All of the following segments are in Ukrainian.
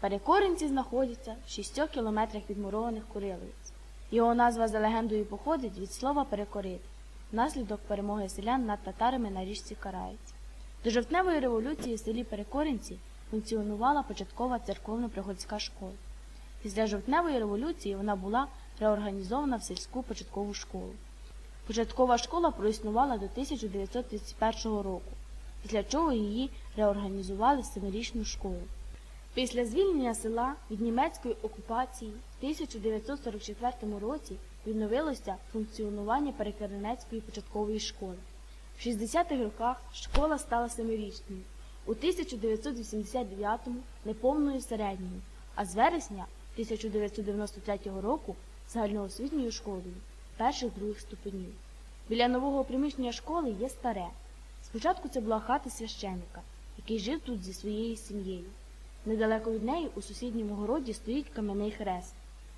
Перекоринці знаходяться в 6 кілометрах від мурованих Куриловиць. Його назва за легендою походить від слова перекорити, внаслідок перемоги селян над татарами на річці Караїці. До жовтневої революції в селі Перекоринці функціонувала початкова церковно-приходська школа. Після жовтневої революції вона була реорганізована в сільську початкову школу. Початкова школа проіснувала до 1931 року, після чого її реорганізували в семирічну школу. Після звільнення села від німецької окупації в 1944 році відновилося функціонування Перекеренецької початкової школи. В 60-х роках школа стала семирічною, у 1989-му неповною середньою, а з вересня 1993 року загальноосвітньою школою перших других ступенів. Біля нового приміщення школи є старе. Спочатку це була хата священика, який жив тут зі своєю сім'єю. Недалеко від неї у сусідньому городі стоїть кам'яний хрест.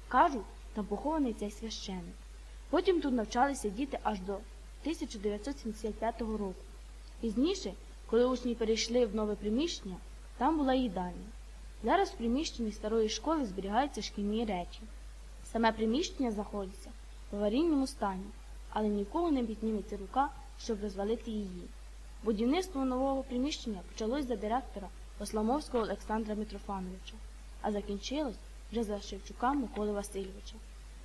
Кажуть, там похований цей священик. Потім тут навчалися діти аж до 1975 року. Пізніше, коли учні перейшли в нове приміщення, там була їдальня. Зараз в приміщенні старої школи зберігаються шкільні речі. Саме приміщення знаходиться в аварійному стані, але нікого не підніметься рука, щоб розвалити її. Будівництво нового приміщення почалось за директора Осламовського Олександра Митрофановича, а закінчилось вже за Шевчука Миколи Васильовича.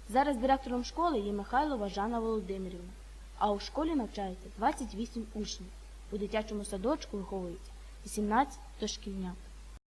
Зараз директором школи є Михайлова Жанна Володимирівна, а у школі навчається 28 учнів. У дитячому садочку виховується 18 дошкільнят.